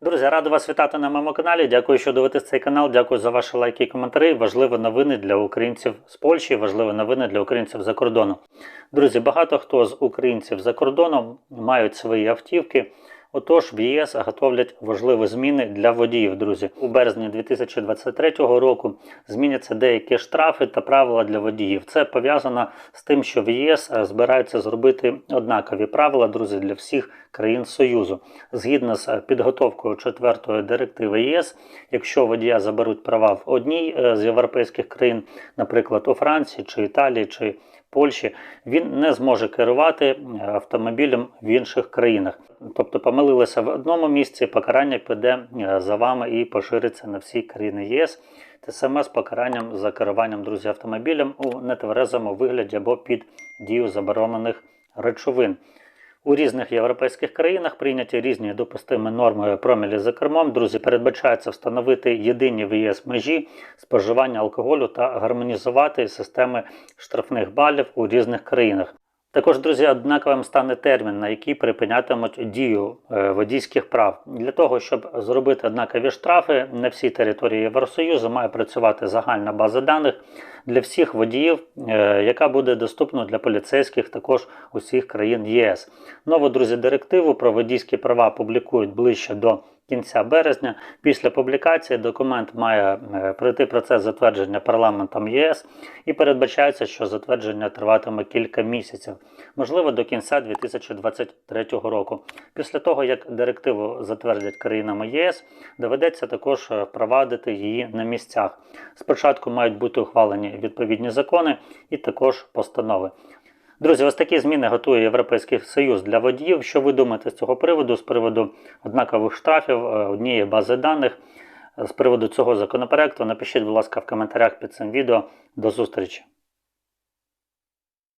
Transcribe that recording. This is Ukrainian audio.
Друзі, радий вас вітати на моєму каналі. Дякую, що дивитесь цей канал. Дякую за ваші лайки і коментарі. Важливі новини для українців з Польщі, важливі новини для українців за кордоном. Друзі, багато хто з українців за кордоном мають свої автівки. Отож, в ЄС готовлять важливі зміни для водіїв. Друзі, у березні 2023 року зміняться деякі штрафи та правила для водіїв. Це пов'язано з тим, що в ЄС е, збираються зробити однакові правила, друзі, для всіх країн Союзу. Згідно з е, підготовкою четвертої директиви ЄС, якщо водія заберуть права в одній е, з європейських країн, наприклад, у Франції чи Італії чи Польщі, він не зможе керувати автомобілем в інших країнах. Тобто помилилися в одному місці, покарання піде е, за вами і пошириться на всі країни ЄС. Те саме з покаранням за керуванням друзі автомобілем у нетверезому вигляді або під дію заборонених речовин. У різних європейських країнах прийняті різні допустимі норми промілі за кермом. Друзі, передбачається встановити єдині в ЄС межі споживання алкоголю та гармонізувати системи штрафних балів у різних країнах. Також, друзі, однаковим стане термін, на який припинятимуть дію е, водійських прав. Для того, щоб зробити однакові штрафи, на всій території Євросоюзу має працювати загальна база даних для всіх водіїв, е, яка буде доступна для поліцейських також усіх країн ЄС. Нову друзі, директиву про водійські права публікують ближче до кінця березня. Після публікації документ має е, пройти процес затвердження парламентом ЄС і передбачається, що затвердження триватиме кілька місяців, можливо, до кінця 2023 року. Після того, як директиву затвердять країнами ЄС, доведеться також е, впровадити її на місцях. Спочатку мають бути ухвалені відповідні закони і також постанови. Друзі, ось такі зміни готує Європейський Союз для водіїв. Що ви думаєте з цього приводу? З приводу однакових штрафів, е, однієї бази даних, з приводу цього законопроекту? Напишіть, будь ласка, в коментарях під цим відео. До зустрічі!